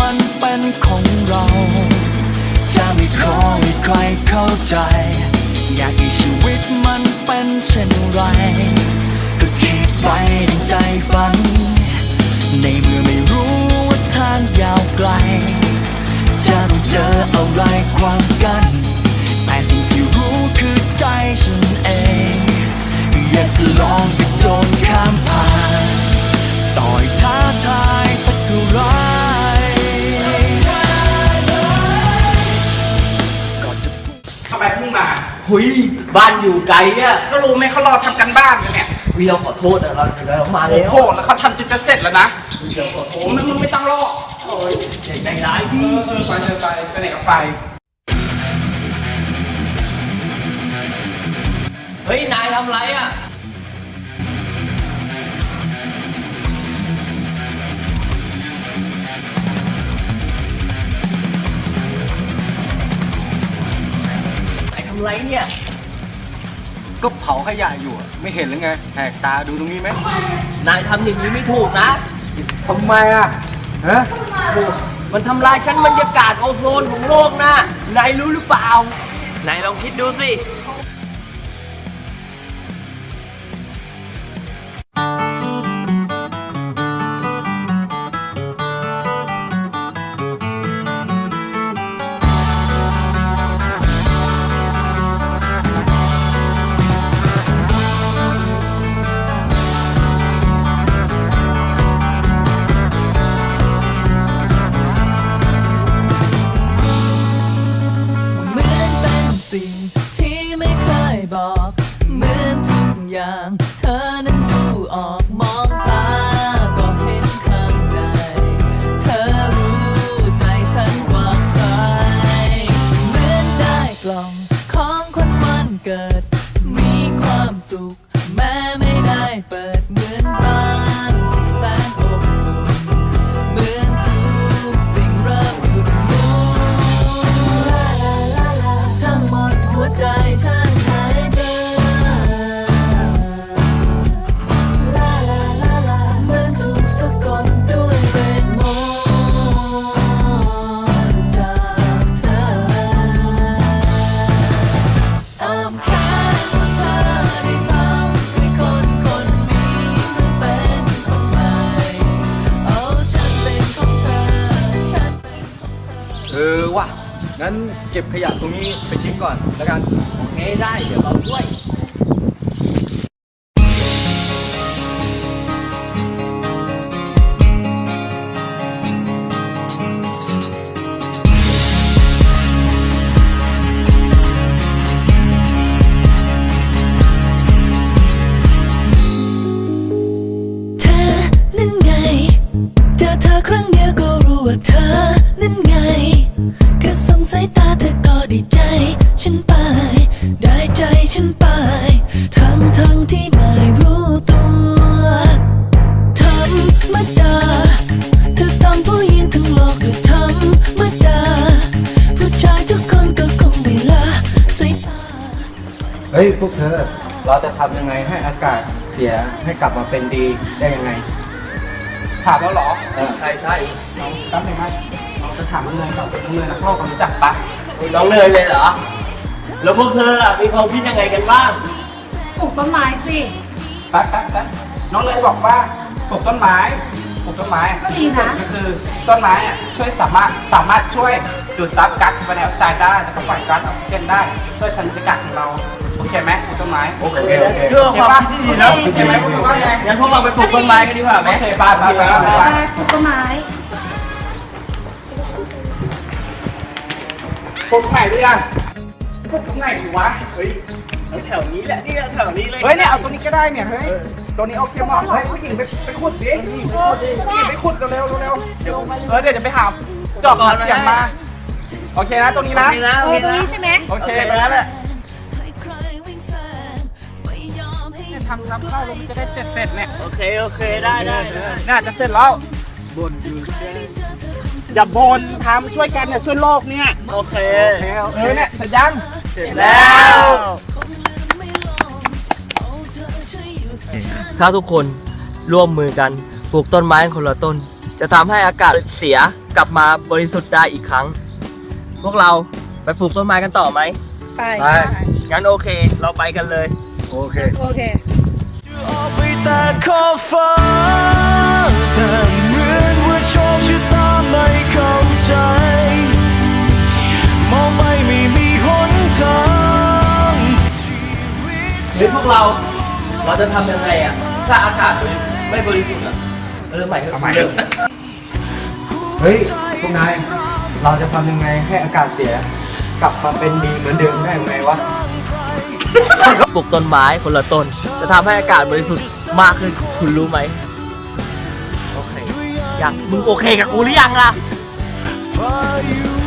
มันเป็นของเรา จะไม่ขอให้ใครเข้าใจ อยากให้ชีวิตมันเป็นเช่นไร พูดทำไมเพิ่งมาหุยบ้านอยู่ไกลอะก็รู้ไหมเขารอทำกันบ้านกันเนี่ยวีเราขอโทษอะเราเรามาโอ้แล้วโหแล้วเขาทำจนจะเสร็จแล้วนะเดี๋ยวขอโทโอ้ษมึงมึงไม่ต้องรอโอ้ยใจใจร้ายเอพี่อเออไปเถอะไปไปไหนก็ไป เฮ้ยนายทำไรอะ นายทำไรเนี่ย ก็เผาขยะอยู่อะไม่เห็นหรือไงแหกตาดูตรงนี้ไหมนายทำอย่างนี้ไม่ถูกนะ ทำไมอะฮะมันทำลายชั้นบรรยากาศโอโซนของโลกนะนายรู้หรือเปล่า นายลองคิดดูสิ อเออว่ะ งั้นเก็บขยะตรงนี้ไปทิ้งก่อนแล้วกัน โอเคได้ เดี๋ยวเราช่วย เธอนั่นไง เจอเธอครั้งเดียวก็รู้ ว่าเธอนั่นไงแค่สงสายตาเธอก็ได้ใจ ฉันไป ได้ใจฉันไป ทั้งทั้งที่ไม่รู้ตัวธรรมดาเธอทำผู้หญิงทั้งโลกก็ธรรมดาผู้ชายทุกคนก็คงไม่ละสายตา เฮ้ยพวกเธอ เราจะทำยังไงให้อากาศเสียให้กลับมาเป็นดีได้ยังไง ถามแล้วเหรอเออใช่ใช่น้องแป๊บนึงนะเราจะถามน้องเนยก่อนน้องเนยนะพ่อความรู้จักปะน้องเนยเลยเหรอ แล้วพวกเธอล่ะมีความคิดยังไงกันบ้าง ปลูกต้นไม้สิ แป๊บแป๊บแป๊บน้องเนยบอกว่าปลูกต้นไม้ ปลูกต้นไม้ก็ดีนะ ก็คือต้นไม้อะช่วยสามารถสามารถช่วยดูดซับก๊าซคาร์บอนไดออกไซด์ได้แล้วก็ปล่อยก๊าซออกซิเจนได้เพื่อชั้นบรรยากาศของเราโอเคไหมปลูกต้นไม้โอเคโอเคเรื่องความคิดที่ดีแล้วโอเคไหมคุณว่าไงงั้นพวกเราไปปลูกต้นไม้กันดีกว่าไหมโอเคไปไปไปไปไปปลูกต้นไม้ปลูกตรงไหนดีอะปลูกตรงไหนดีวะเฮ้ยแถวนี้แหละนี่แถวนี้เลยเฮ้ยเนี่ยเอาตัวนี้ก็ได้เนี่ยเฮ้ย ตัวนี้โอเคเหมาะเฮ้ยผู้หญิงไปไปขุดดิผู้หญิงไปขุดเร็วๆเร็วๆเดี๋ยวเออเดี๋ยวจะไปหาจอบเสียงมา โอเคนะตรงนี้โอนะเคนะเอโออเคตรงนะนี้ใช่ไหมโอเคโอเคแล้วแหละทำน้ำเข้าแล้วมันจะได้เสร็จเสร็จๆเนี่ยโอเคโอเคได้ได้ได้น่าจะเสร็จแล้วบนอย่าบนทำช่วยกันเนี่ยช่วยโลกเนี่ยโอเคเออเนี่ยเสร็จยังเสร็จแล้ว ถ้าทุกคนร่วมมือกันปลูกต้นไม้คนละต้น จะทำให้อากาศเสียกลับมาบริสุทธิ์ได้อีกครั้ง พวกเราไปปลูกต้นไม้กันต่อไหมไไปไปงั้นโอเค เราไปกันเลย โอเค โอเค ออกไปแต่ขอบฟ้าแต่เหมือนว่าโชคชะตาไม่เข้าใจ มองไปไม่มีหนทางเฮ้ยพวกเรา เราจะทำยังไงอะ ถ้าอากาศไม่บริสุทธิ์อะเออใหม่เถอะเอาใหม่ เริ่มเฮ้ย พวกนาย เราจะทำยังไงให้อากาศเสีย กลับมาเป็นดีเหมือนเดิมได้ไหมวะ ปลูกต้นไม้คนละต้น จะทำให้อากาศบริสุทธิ์มากขึ้นคุณรู้ไหมโอเคยังมึงโอเคกับกูหรือยังล่ะพายุ